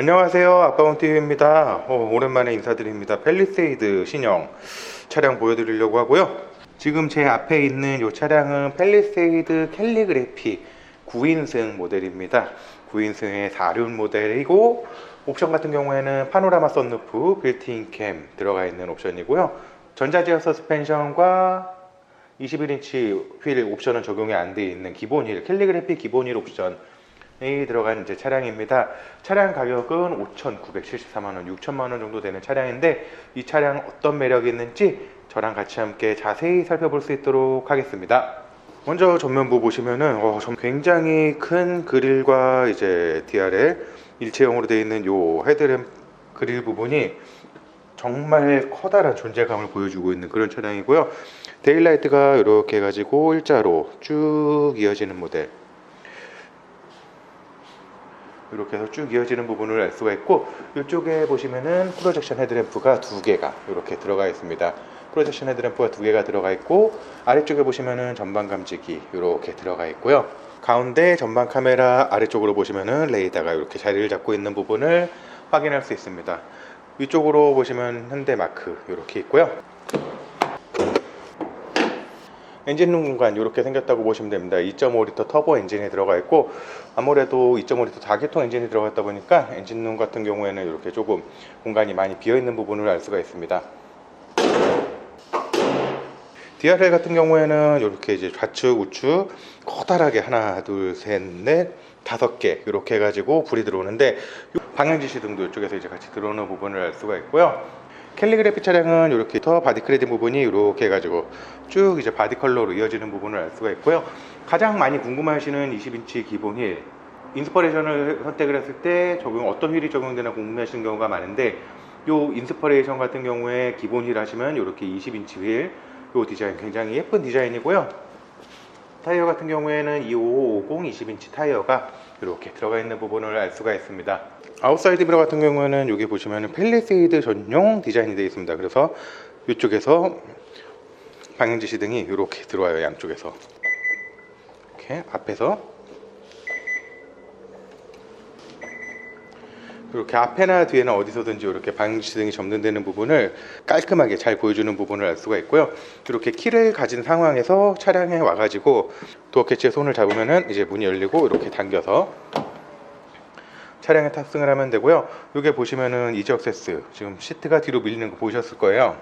안녕하세요. 아까운TV입니다. 어, 오랜만에 인사드립니다. 펠리세이드 신형 차량 보여드리려고 하고요. 지금 제 앞에 있는 이 차량은 펠리세이드 캘리그래피 9인승 모델입니다. 9인승의 4륜 모델이고 옵션 같은 경우에는 파노라마 썬루프 빌트인 캠 들어가 있는 옵션이고요. 전자제어 서스펜션과 21인치 휠 옵션은 적용이 안 돼 있는 기본 휠 캘리그래피 기본 휠 옵션 이 들어간 이제 차량입니다. 차량 가격은 5,974만 원, 6천만 원 정도 되는 차량인데 이 차량 어떤 매력이 있는지 저랑 같이 함께 자세히 살펴볼 수 있도록 하겠습니다. 먼저 전면부 보시면은 어, 좀 굉장히 큰 그릴과 이제 DRL 일체형으로 되어 있는 요 헤드램 그릴 부분이 정말 커다란 존재감을 보여주고 있는 그런 차량이고요. 데일라이트가 이렇게 해가지고 일자로 쭉 이어지는 모델. 이렇게 해서 쭉 이어지는 부분을 알 수가 있고 이쪽에 보시면은 프로젝션 헤드램프가 두 개가 이렇게 들어가 있습니다. 프로젝션 헤드램프가 두 개가 들어가 있고 아래쪽에 보시면은 전방 감지기 이렇게 들어가 있고요. 가운데 전방 카메라 아래쪽으로 보시면은 레이더가 이렇게 자리를 잡고 있는 부분을 확인할 수 있습니다. 위쪽으로 보시면 현대 마크 이렇게 있고요. 엔진룸 공간 이렇게 생겼다고 보시면 됩니다. 2.5리터 터보 엔진이 들어가 있고 아무래도 2.5리터 4기통 엔진이 들어갔다 보니까 엔진룸 같은 경우에는 이렇게 조금 공간이 많이 비어 있는 부분을 알 수가 있습니다. DRL 같은 경우에는 이렇게 이제 좌측 우측 커다랗게 하나 둘 셋 넷 다섯 개 이렇게 해가지고 불이 들어오는데 방향 지시 등도 이쪽에서 이제 같이 들어오는 부분을 알 수가 있고요. 캘리그래피 차량은 이렇게 더 바디 크레딧 부분이 이렇게 해가지고 쭉 이제 바디 컬러로 이어지는 부분을 알 수가 있고요. 가장 많이 궁금해하시는 20인치 기본 휠 인스퍼레이션을 선택을 했을 때 적용 어떤 휠이 적용되나 궁금해하시는 경우가 많은데 요 인스퍼레이션 같은 경우에 기본 휠 하시면 이렇게 20인치 휠, 요 디자인 굉장히 예쁜 디자인이고요. 타이어 같은 경우에는 2550 20인치 타이어가 이렇게 들어가 있는 부분을 알 수가 있습니다. 아웃사이드 미러 같은 경우에는 여기 보시면 펠리세이드 전용 디자인이 되어 있습니다. 그래서 이쪽에서 방향 지시 등이 이렇게 들어와요. 양쪽에서 이렇게 앞에서 이렇게 앞에나 뒤에나 어디서든지 이렇게 방향 지시 등이 점등되는 부분을 깔끔하게 잘 보여주는 부분을 알 수가 있고요. 이렇게 키를 가진 상황에서 차량에 와가지고 도어 캐치에 손을 잡으면은 이제 문이 열리고 이렇게 당겨서 차량에 탑승을 하면 되고요. 여기 보시면은 이지 액세스 지금 시트가 뒤로 밀리는 거 보셨을 거예요.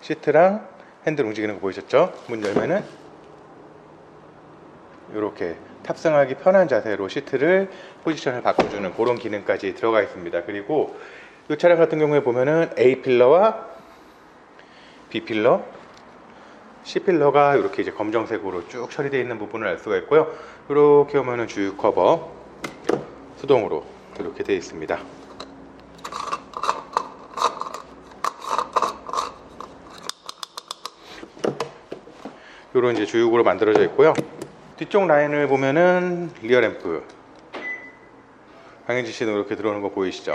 시트랑 핸들 움직이는 거 보이셨죠? 문 열면은 이렇게 탑승하기 편한 자세로 시트를 포지션을 바꿔주는 그런 기능까지 들어가 있습니다. 그리고 이 차량 같은 경우에 보면은 A 필러와 B 필러, C 필러가 이렇게 이제 검정색으로 쭉 처리되어 있는 부분을 알 수가 있고요. 이렇게 오면은 주유 커버 수동으로 이렇게 되어 있습니다. 이런 이제 주유구로 만들어져 있고요. 뒤쪽 라인을 보면은 리어 램프 방향 지시는 이렇게 들어오는 거 보이시죠?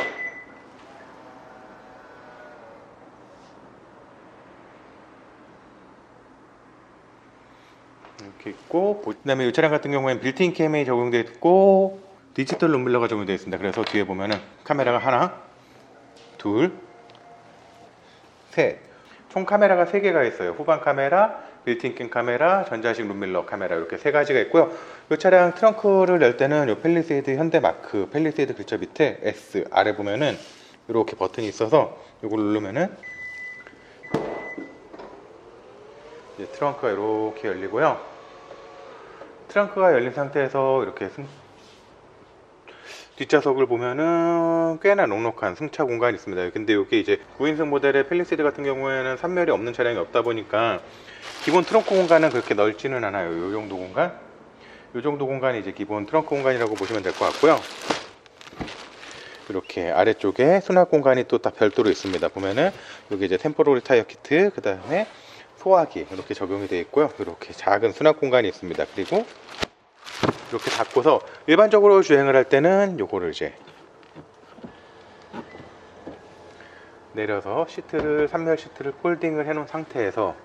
이렇게 있고 그다음에 이 차량 같은 경우에는 빌트인 캠이 적용되어 있고 디지털 룸밀러가 적용되어 있습니다. 그래서 뒤에 보면은 카메라가 하나, 둘, 셋. 총 카메라가 세 개가 있어요. 후방 카메라, 빌트인 카메라, 전자식 룸밀러 카메라 이렇게 세 가지가 있고요. 이 차량 트렁크를 열 때는 이 펠리세이드 현대 마크 펠리세이드 글자 밑에 S 아래 보면은 이렇게 버튼이 있어서 이걸 누르면은 트렁크가 이렇게 열리고요. 트렁크가 열린 상태에서 이렇게 승... 뒷좌석을 보면은 꽤나 넉넉한 승차 공간이 있습니다. 근데 여기 이제 9인승 모델의 펠리세이드 같은 경우에는 3열이 없는 차량이 없다 보니까 기본 트렁크 공간은 그렇게 넓지는 않아요. 이 정도 공간? 이 정도 공간이 이제 기본 트렁크 공간이라고 보시면 될 것 같고요. 이렇게 아래쪽에 수납 공간이 또 다 별도로 있습니다. 보면은 여기 이제 템포러리 타이어 키트, 그 다음에 소화기 이렇게 적용이 되어 있고요. 이렇게 작은 수납 공간이 있습니다. 그리고 이렇게 닫고서 일반적으로 주행을 할 때는 요거를 이제 내려서 시트를 3열 시트를 폴딩을 해 놓은 상태에서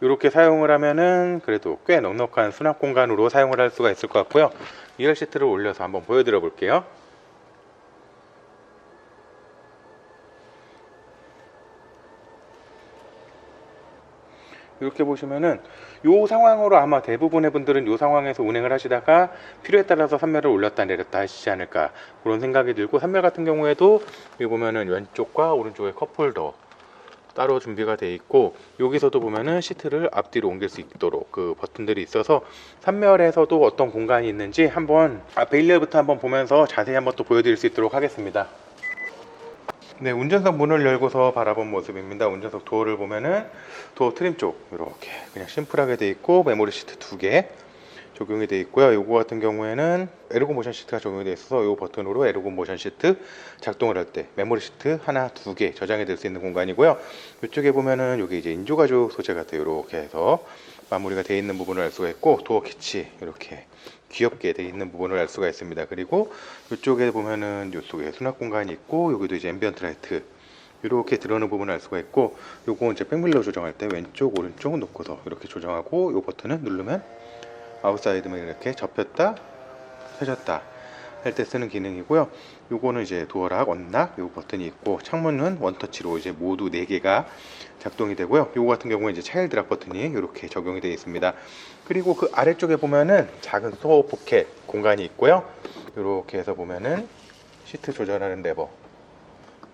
이렇게 사용을 하면은 그래도 꽤 넉넉한 수납 공간으로 사용을 할 수가 있을 것 같고요. 2열 시트를 올려서 한번 보여드려 볼게요. 이렇게 보시면은 요 상황으로 아마 대부분의 분들은 요 상황에서 운행을 하시다가 필요에 따라서 선멸을 올렸다 내렸다 하시지 않을까 그런 생각이 들고 선멸 같은 경우에도 여기 보면은 왼쪽과 오른쪽에 컵홀더 따로 준비가 돼 있고 여기서도 보면은 시트를 앞뒤로 옮길 수 있도록 그 버튼들이 있어서 3열에서도 어떤 공간이 있는지 한번 앞에 1열부터 한번 보면서 자세히 한번 또 보여드릴 수 있도록 하겠습니다. 네, 운전석 문을 열고서 바라본 모습입니다. 운전석 도어를 보면은 도어 트림 쪽 이렇게 그냥 심플하게 돼 있고 메모리 시트 두 개 적용이 돼 있고요. 요거 같은 경우에는 에르고 모션 시트가 적용이 돼 있어서 요 버튼으로 에르고 모션 시트 작동을 할 때 메모리 시트 하나 두 개 저장이 될 수 있는 공간이고요. 이쪽에 보면은 여기 이제 인조 가죽 소재 같아요. 이렇게 해서 마무리가 돼 있는 부분을 알 수가 있고 도어 캐치 이렇게 귀엽게 돼 있는 부분을 알 수가 있습니다. 그리고 이쪽에 보면은 이쪽에 수납 공간이 있고 여기도 이제 앰비언트 라이트 이렇게 들어오는 부분을 알 수가 있고 요거 이제 백밀러 조정할 때 왼쪽 오른쪽 놓고서 이렇게 조정하고 요 버튼을 누르면 아웃사이드면 이렇게 접혔다 펴졌다 할 때 쓰는 기능이고요. 요거는 이제 도어락, 언락 요 버튼이 있고 창문은 원터치로 이제 모두 4개가 작동이 되고요. 요거 같은 경우에 이제 차일드락 버튼이 이렇게 적용이 되어 있습니다. 그리고 그 아래쪽에 보면은 작은 소어 포켓 공간이 있고요. 이렇게 해서 보면은 시트 조절하는 레버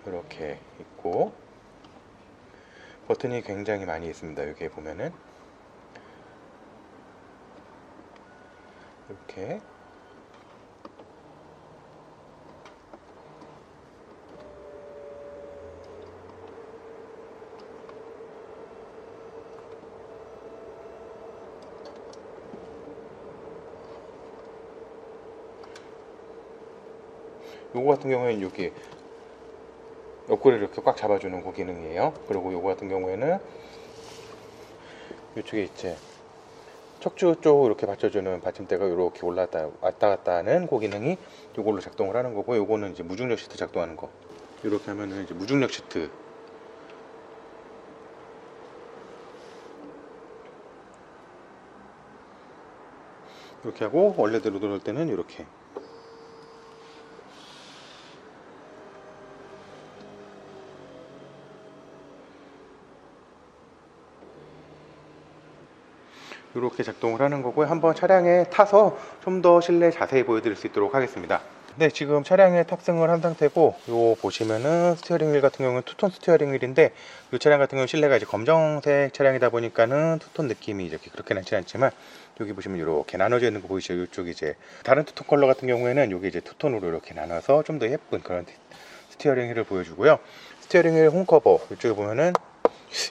이렇게 있고 버튼이 굉장히 많이 있습니다. 여기에 보면은 이렇게 요거 같은 경우에는 여기 옆구리를 이렇게 꽉 잡아주는 그 기능이에요. 그리고 요거 같은 경우에는 이쪽에 이제 척추 쪽 이렇게 받쳐주는 받침대가 이렇게 올라왔다 왔다 갔다 하는 그 기능이 요걸로 작동을 하는 거고 요거는 이제 무중력 시트 작동하는 거. 이렇게 하면은 이제 무중력 시트. 이렇게 하고 원래대로 들어올 때는 이렇게 이렇게 작동을 하는 거고요. 한번 차량에 타서 좀 더 실내 자세히 보여드릴 수 있도록 하겠습니다. 네, 지금 차량에 탑승을 한 상태고, 요 보시면은 스티어링 휠 같은 경우는 투톤 스티어링 휠인데, 이 차량 같은 경우는 실내가 이제 검정색 차량이다 보니까는 투톤 느낌이 이렇게 그렇게 나지 않지만, 여기 보시면 이렇게 나눠져 있는 거 보이시죠? 이쪽이 이제 다른 투톤 컬러 같은 경우에는 여기 이제 투톤으로 이렇게 나눠서 좀 더 예쁜 그런 스티어링 휠을 보여주고요. 스티어링 휠 홈커버 이쪽에 보면은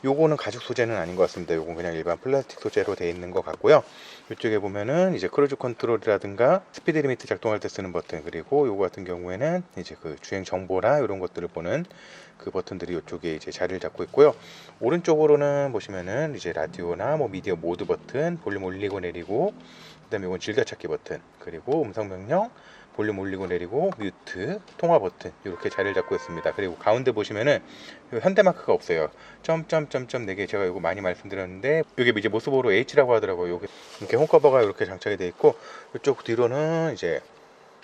요거는 가죽 소재는 아닌 것 같습니다. 요건 그냥 일반 플라스틱 소재로 되어 있는 것 같고요. 이쪽에 보면은 이제 크루즈 컨트롤이라든가 스피드 리미트 작동할 때 쓰는 버튼 그리고 요거 같은 경우에는 이제 그 주행 정보나 이런 것들을 보는 그 버튼들이 이쪽에 이제 자리를 잡고 있고요. 오른쪽으로는 보시면은 이제 라디오나 뭐 미디어 모드 버튼, 볼륨 올리고 내리고 그다음에 이건 즐겨찾기 버튼 그리고 음성 명령 볼륨 올리고 내리고 뮤트 통화 버튼 이렇게 자리를 잡고 있습니다. 그리고 가운데 보시면은 현대 마크가 없어요. 점점점점 4개 제가 이거 많이 말씀드렸는데 이게 이제 모습으로 H라고 하더라고요. 요게 이렇게 홈커버가 이렇게 장착이 되어 있고 이쪽 뒤로는 이제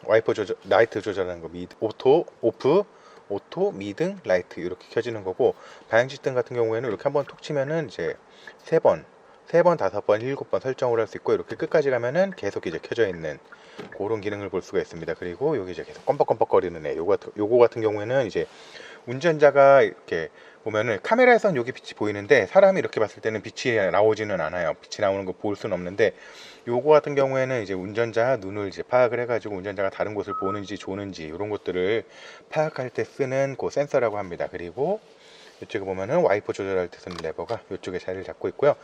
와이퍼 조절, 라이트 조절하는 거 미, 오토, 오프, 오토, 미등, 라이트 이렇게 켜지는 거고 방향지등 같은 경우에는 이렇게 한번 톡 치면은 이제 세 번, 세 번, 다섯 번, 일곱 번 설정을 할 수 있고 이렇게 끝까지 가면은 계속 이제 켜져 있는 그런 기능을 볼 수가 있습니다. 그리고 여기 이제 계속 껌뻑껌뻑거리는 애. 요거 같은, 요거 같은 경우에는 이제 운전자가 이렇게 보면은 카메라에선 여기 빛이 보이는데 사람이 이렇게 봤을 때는 빛이 나오지는 않아요. 빛이 나오는 거 볼 수는 없는데 요거 같은 경우에는 이제 운전자 눈을 이제 파악을 해가지고 운전자가 다른 곳을 보는지 조는지 이런 것들을 파악할 때 쓰는 그 센서라고 합니다. 그리고 이쪽에 보면은 와이퍼 조절할 때 쓰는 레버가 이쪽에 자리를 잡고 있고요.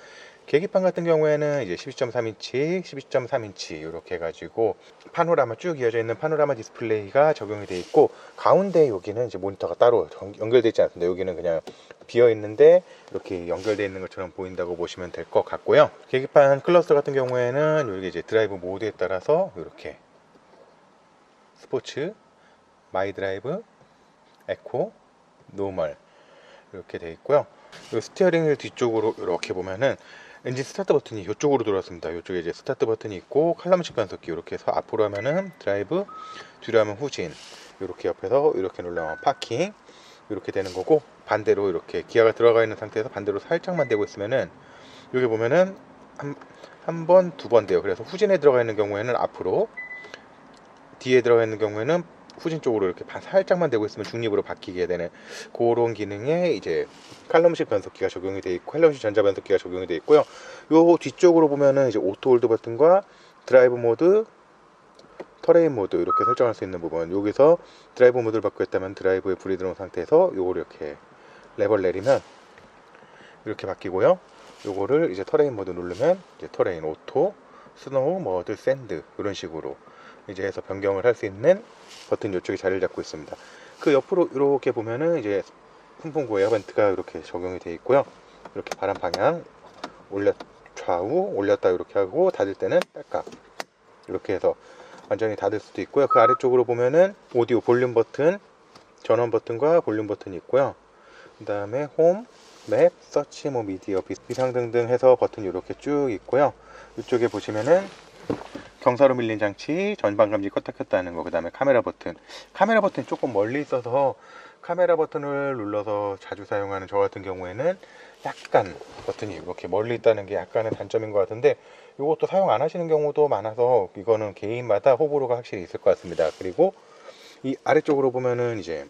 계기판 같은 경우에는 이제 12.3인치, 12.3인치 이렇게 해가지고 파노라마 쭉 이어져 있는 파노라마 디스플레이가 적용이 되어 있고 가운데 여기는 이제 모니터가 따로 정- 연결되어 있지 않습니다. 여기는 그냥 비어 있는데 이렇게 연결되어 있는 것처럼 보인다고 보시면 될 것 같고요. 계기판 클러스터 같은 경우에는 여기 이제 드라이브 모드에 따라서 이렇게 스포츠, 마이 드라이브, 에코, 노멀 이렇게 되어 있고요. 이 스티어링 휠 뒤쪽으로 이렇게 보면은 엔진 스타트 버튼이 이쪽으로 들어왔습니다. 이쪽에 이제 스타트 버튼이 있고 칼럼식 변속기 이렇게 해서 앞으로 하면은 드라이브, 뒤로 하면 후진. 이렇게 옆에서 이렇게 눌러면 파킹. 이렇게 되는 거고 반대로 이렇게 기아가 들어가 있는 상태에서 반대로 살짝만 대고 있으면은 여기 보면은 한 한 번, 두 번 돼요. 그래서 후진에 들어가 있는 경우에는 앞으로, 뒤에 들어가 있는 경우에는 후진 쪽으로 이렇게 바- 살짝만 대고 있으면 중립으로 바뀌게 되는 그런 기능에 이제 칼럼식 변속기가 적용이 돼 있고 칼럼식 전자 변속기가 적용이 돼 있고요. 요 뒤쪽으로 보면은 이제 오토 홀드 버튼과 드라이브 모드, 터레인 모드 이렇게 설정할 수 있는 부분. 여기서 드라이브 모드를 바꾸었다면 드라이브에 불이 들어온 상태에서 요거를 이렇게 레버를 내리면 이렇게 바뀌고요. 요거를 이제 터레인 모드 누르면 이제 터레인 오토, 스노우, 머드, 샌드 이런 식으로 이제 해서 변경을 할 수 있는 버튼 이쪽에 자리를 잡고 있습니다. 그 옆으로 이렇게 보면은 이제 풍풍구 에어벤트가 이렇게 적용이 되어 있고요. 이렇게 바람 방향 올렸 좌우 올렸다 이렇게 하고 닫을 때는 딸깍 이렇게 해서 완전히 닫을 수도 있고요. 그 아래쪽으로 보면은 오디오 볼륨 버튼, 전원 버튼과 볼륨 버튼이 있고요. 그 다음에 홈, 맵, 서치, 뭐 미디어, 비- 비상 등등 해서 버튼이 이렇게 쭉 있고요. 이쪽에 보시면은 경사로 밀린 장치, 전방 감지 껐다 켰다 하는 거, 그 다음에 카메라 버튼. 카메라 버튼이 조금 멀리 있어서 카메라 버튼을 눌러서 자주 사용하는 저 같은 경우에는 약간 버튼이 이렇게 멀리 있다는 게 약간의 단점인 것 같은데 이것도 사용 안 하시는 경우도 많아서 이거는 개인마다 호불호가 확실히 있을 것 같습니다. 그리고 이 아래쪽으로 보면은 이제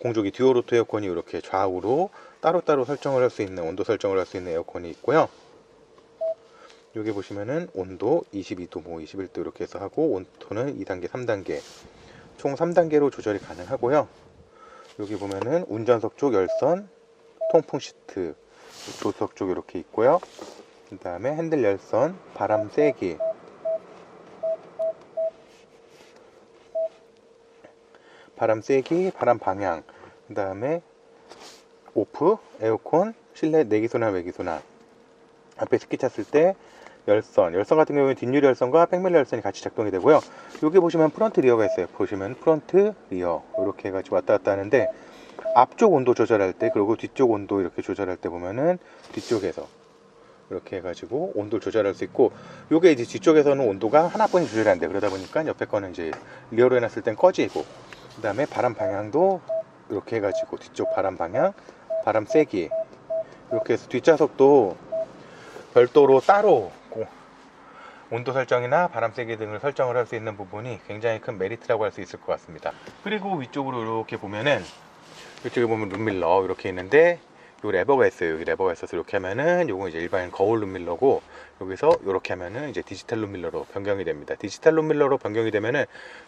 공조기 듀오로토 에어컨이 이렇게 좌우로 따로따로 설정을 할 수 있는 온도 설정을 할 수 있는 에어컨이 있고요. 여기 보시면은 온도 22도, 뭐 21도 이렇게 해서 하고 온도는 2단계, 3단계 총 3단계로 조절이 가능하고요. 여기 보면은 운전석 쪽 열선, 통풍 시트, 조수석 쪽 이렇게 있고요. 그 다음에 핸들 열선, 바람 세기, 바람 세기, 바람 방향, 그 다음에 오프, 에어컨, 실내 내기소나 외기소나 앞에 스키 찼을 때 열선, 열선 같은 경우에 뒷유리 열선과 백밀러 열선이 같이 작동이 되고요. 여기 보시면 프런트 리어가 있어요. 보시면 프런트 리어 이렇게 해가지고 왔다 갔다 하는데 앞쪽 온도 조절할 때 그리고 뒤쪽 온도 이렇게 조절할 때 보면은 뒤쪽에서 이렇게 해가지고 온도를 조절할 수 있고 요게 이제 뒤쪽에서는 온도가 하나뿐이 조절이 안 돼. 그러다 보니까 옆에 거는 이제 리어로 해놨을 땐 꺼지고 그 다음에 바람 방향도 이렇게 해가지고 뒤쪽 바람 방향, 바람 세기 이렇게 해서 뒷좌석도 별도로 따로 고- 온도 설정이나 바람 세기 등을 설정을 할 수 있는 부분이 굉장히 큰 메리트라고 할 수 있을 것 같습니다. 그리고 위쪽으로 이렇게 보면은 이쪽에 보면 룸밀러 이렇게 있는데 요 레버가 있어요. 여기 레버가 있어서 이렇게 하면은 요거 이제 일반 거울 룸밀러고 여기서 이렇게 하면은 이제 디지털 룸밀러로 변경이 됩니다. 디지털 룸밀러로 변경이 되면은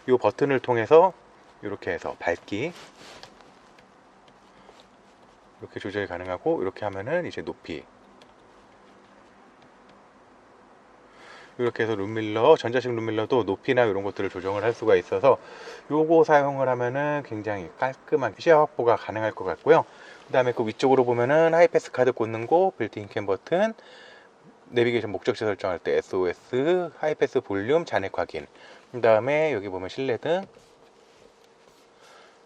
요 버튼을 통해서 이렇게 해서 밝기 이렇게 조절이 가능하고 이렇게 하면은 이제 높이 이렇게 해서 룸밀러 전자식 룸밀러도 높이나 이런 것들을 조정을 할 수가 있어서 요거 사용을 하면은 굉장히 깔끔한 시야 확보가 가능할 것 같고요. 그 다음에 그 위쪽으로 보면은 하이패스 카드 꽂는 곳 빌트인 캠 버튼 내비게이션 목적지 설정할 때 SOS 하이패스 볼륨 잔액 확인. 그 다음에 여기 보면 실내등.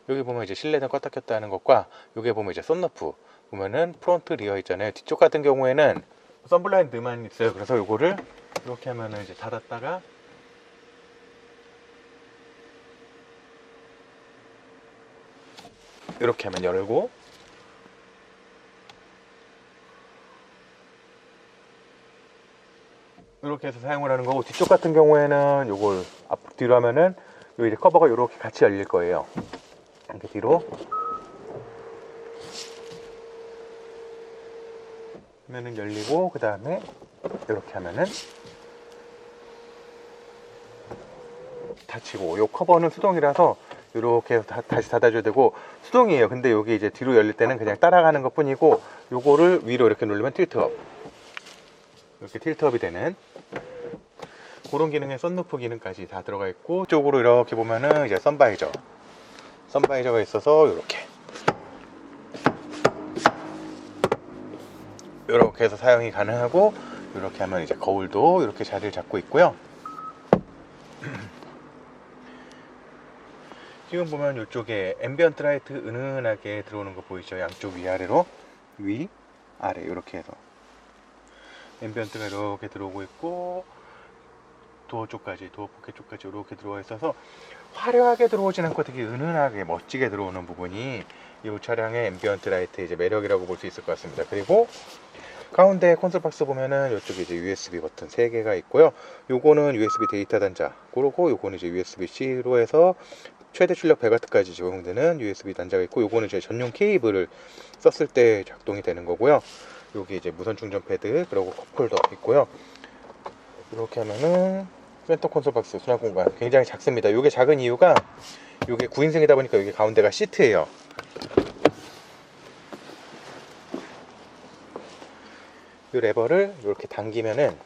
여기 보면 이제 실내등 껐다 켰다 하는 것과 여기 보면 이제 썬루프 보면은 프론트 리어 있잖아요. 뒤쪽 같은 경우에는 선블라인드만 있어요. 그래서 요거를 이렇게 하면은 이제 닫았다가 이렇게 하면 열고 이렇게 해서 사용을 하는 거고 뒤쪽 같은 경우에는 요걸 앞 뒤로 하면은 요 이제 커버가 이렇게 같이 열릴 거예요. 이렇게 뒤로 하면은 열리고 그 다음에 이렇게 하면은 닫히고 요 커버는 수동이라서 이렇게 다, 다시 닫아줘야 되고 수동이에요. 근데 여기 이제 뒤로 열릴 때는 그냥 따라가는 것 뿐이고 요거를 위로 이렇게 누르면 틸트업 이렇게 틸트업이 되는 그런 기능에 썬루프 기능까지 다 들어가 있고 쪽으로 이렇게 보면은 이제 선바이저 선바이저가 있어서 이렇게 이렇게 해서 사용이 가능하고 이렇게 하면 이제 거울도 이렇게 자리를 잡고 있고요. 지금 보면 이쪽에 앰비언트 라이트 은은하게 들어오는 거 보이죠? 양쪽 위아래로 위, 아래 이렇게 해서 앰비언트가 이렇게 들어오고 있고 도어 쪽까지 도어 포켓 쪽까지 이렇게 들어와 있어서 화려하게 들어오진 않고 되게 은은하게 멋지게 들어오는 부분이 이 차량의 앰비언트 라이트 이제 매력이라고 볼 수 있을 것 같습니다. 그리고 가운데 콘솔 박스 보면은 이쪽에 이제 USB 버튼 3개가 있고요. 요거는 USB 데이터 단자, 그리고 요거는 이제 USB-C로 해서 최대 출력 100W까지 적용되는 USB 단자가 있고 요거는 이제 전용 케이블을 썼을 때 작동이 되는 거고요. 여기 이제 무선 충전 패드 그리고 컵홀더 있고요. 이렇게 하면은 센터 콘솔 박스 수납 공간 굉장히 작습니다. 이게 작은 이유가 이게 9인승이다 보니까 여기 가운데가 시트예요. 이 레버를 이렇게 당기면은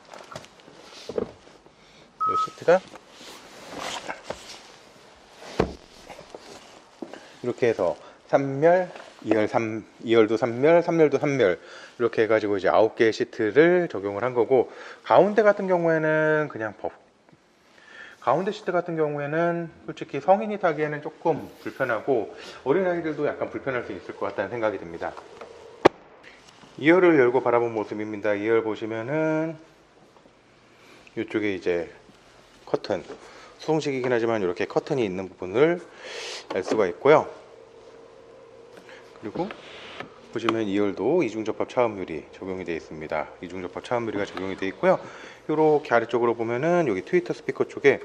이 시트가 이렇게 해서 3멸, 2열 3, 2열도 3멸, 3열도 3멸 이렇게 해가지고 이제 9개의 시트를 적용을 한 거고 가운데 같은 경우에는 그냥 법. 가운데 시트 같은 경우에는 솔직히 성인이 타기에는 조금 불편하고 어린아이들도 약간 불편할 수 있을 것 같다는 생각이 듭니다. 2열을 열고 바라본 모습입니다. 2열 보시면은 이쪽에 이제 커튼 수동식이긴 하지만 이렇게 커튼이 있는 부분을 알 수가 있고요. 그리고 보시면 2열도 이중접합 차음유리 적용이 되어 있습니다. 이중접합 차음유리가 적용이 되어 있고요. 이렇게 아래쪽으로 보면은 여기 트위터 스피커 쪽에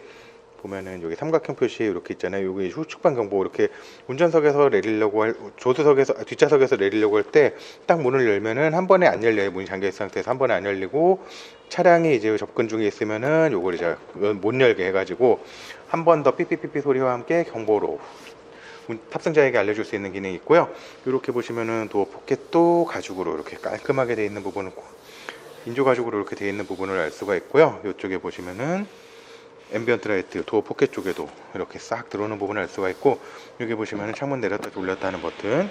보면은 여기 삼각형 표시 이렇게 있잖아요. 여기 후측방 경보 이렇게 운전석에서 내리려고 할 조수석에서 아, 뒷좌석에서 내리려고 할 때 딱 문을 열면은 한 번에 안 열려요. 문이 잠겨 있는 상태에서 한 번에 안 열리고 차량이 이제 접근 중에 있으면은 요걸 이제 못 열게 해가지고 한 번 더 삐삐삐삐 소리와 함께 경보로 운- 탑승자에게 알려줄 수 있는 기능이 있고요. 이렇게 보시면은 도어 포켓도 가죽으로 이렇게 깔끔하게 되어 있는 부분은 인조 가죽으로 이렇게 되어 있는 부분을 알 수가 있고요. 이쪽에 보시면은 앰비언트 라이트 도어 포켓 쪽에도 이렇게 싹 들어오는 부분을 알 수가 있고 여기 보시면은 창문 내렸다 돌렸다 하는 버튼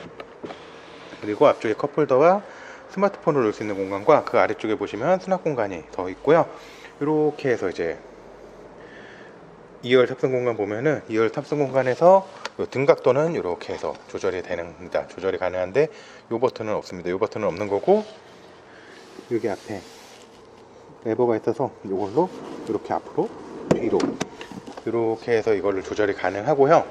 그리고 앞쪽에 컵홀더와 스마트폰을 넣을 수 있는 공간과 그 아래쪽에 보시면 수납 공간이 더 있고요. 이렇게 해서 이제 2열 탑승 공간 보면은 2열 탑승 공간에서 요 등각도는 이렇게 해서 조절이 되는니다. 조절이 가능한데 이 버튼은 없습니다. 이 버튼은 없는 거고 여기 앞에 레버가 있어서 이걸로 이렇게 앞으로 뒤로. 이렇게 해서 이걸로 조절이 가능하고요.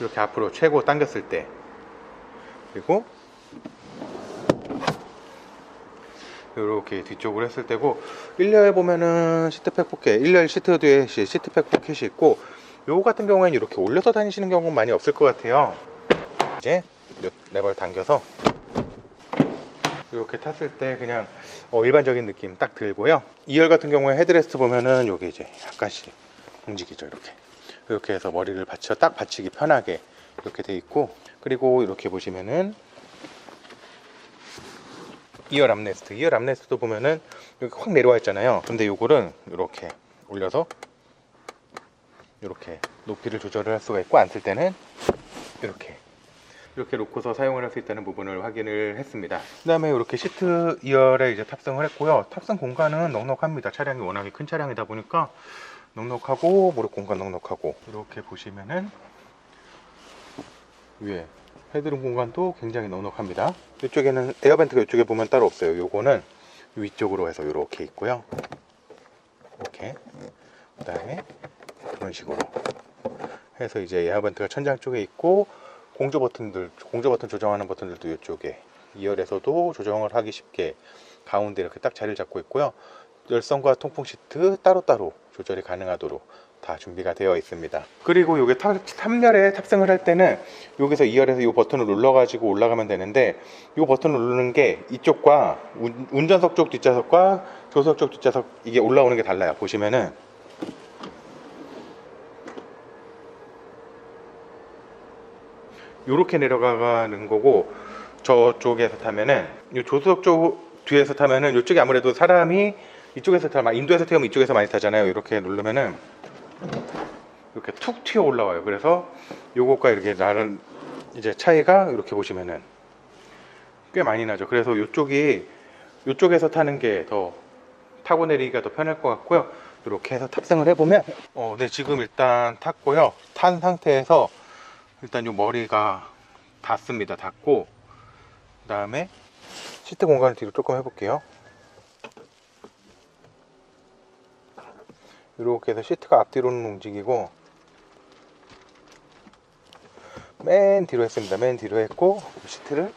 이렇게 앞으로 최고 당겼을 때. 그리고 이렇게 뒤쪽으로 했을 때고 1열 보면은 시트팩 포켓 1열 시트 뒤에 시- 시트팩 포켓이 있고 요거 같은 경우에는 이렇게 올려서 다니시는 경우는 많이 없을 것 같아요. 이제 요 레버를 당겨서 이렇게 탔을 때 그냥 어, 일반적인 느낌 딱 들고요. 2열 같은 경우에 헤드레스트 보면은 요게 이제 약간씩 움직이죠 이렇게. 이렇게 해서 머리를 받쳐 딱 받치기 편하게 이렇게 돼 있고 그리고 이렇게 보시면은 2열 암레스트 2열 암레스트도 보면은 여기 확 내려와 있잖아요. 근데 요거는 이렇게 올려서 이렇게 높이를 조절을 할 수가 있고 앉을 때는 이렇게 이렇게 놓고서 사용을 할 수 있다는 부분을 확인을 했습니다 그 다음에 이렇게 시트 2열에 이제 탑승을 했고요 탑승 공간은 넉넉합니다 차량이 워낙에 큰 차량이다 보니까 넉넉하고 무릎 공간 넉넉하고 이렇게 보시면은 위에 헤드룸 공간도 굉장히 넉넉합니다. 이쪽에는 에어벤트가 이쪽에 보면 따로 없어요. 요거는 위쪽으로 해서 이렇게 있고요. 이렇게 그다음에 그런 식으로 해서 이제 에어벤트가 천장 쪽에 있고 공조 버튼들 공조 버튼 조정하는 버튼들도 이쪽에 2열에서도 조정을 하기 쉽게 가운데 이렇게 딱 자리를 잡고 있고요. 열선과 통풍 시트 따로따로 조절이 가능하도록 다 준비가 되어 있습니다. 그리고 이게 3열에 탑승을 할 때는 여기서 2열에서 이 버튼을 눌러 가지고 올라가면 되는데 이 버튼을 누르는 게 이쪽과 운- 운전석 쪽 뒷좌석과 조수석 쪽 뒷좌석 이게 올라오는 게 달라요. 보시면은 이렇게 내려가는 거고 저쪽에서 타면은 이 조수석 쪽 뒤에서 타면은 이쪽이 아무래도 사람이 이쪽에서 타면 인도에서 태우면 이쪽에서 많이 타잖아요. 이렇게 누르면은 이렇게 툭 튀어 올라와요. 그래서 요것과 이렇게 나는 이제 차이가 이렇게 보시면은 꽤 많이 나죠. 그래서 이쪽이 이쪽에서 타는 게 더 타고 내리기가 더 편할 것 같고요. 이렇게 해서 탑승을 해보면 어, 네 지금 일단 탔고요. 탄 상태에서 일단 요 머리가 닿습니다. 닿고 그 다음에 시트 공간을 뒤로 조금 해볼게요. 이렇게 해서 시트가 앞뒤로는 움직이고 맨 뒤로 했습니다. 맨 뒤로 했고 시트를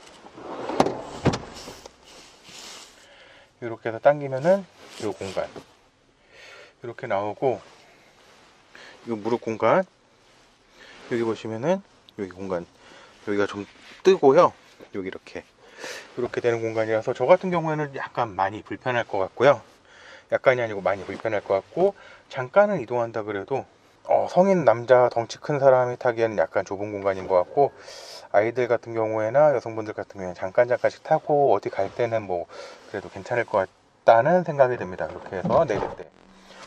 이렇게 해서 당기면은 이 공간 이렇게 나오고 이 무릎 공간 여기 보시면은 여기 공간 여기가 좀 뜨고요. 여기 이렇게 이렇게 되는 공간이라서 저 같은 경우에는 약간 많이 불편할 것 같고요. 약간이 아니고 많이 불편할 것 같고 잠깐은 이동한다 그래도 어, 성인 남자 덩치 큰 사람이 타기에는 약간 좁은 공간인 것 같고 아이들 같은 경우에나 여성분들 같은 경우에는 잠깐 잠깐씩 타고 어디 갈 때는 뭐 그래도 괜찮을 것 같다는 생각이 듭니다. 그렇게 해서 내릴 때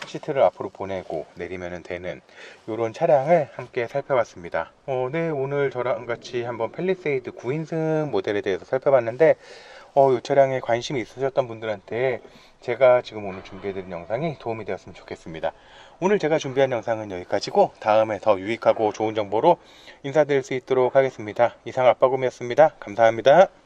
시트를 앞으로 보내고 내리면 되는 이런 차량을 함께 살펴봤습니다. 어, 네, 오늘 저랑 같이 한번 펠리세이드 9인승 모델에 대해서 살펴봤는데 어, 이 차량에 관심이 있으셨던 분들한테 제가 지금 오늘 준비해드린 영상이 도움이 되었으면 좋겠습니다. 오늘 제가 준비한 영상은 여기까지고 다음에 더 유익하고 좋은 정보로 인사드릴 수 있도록 하겠습니다. 이상 아빠곰이었습니다. 감사합니다.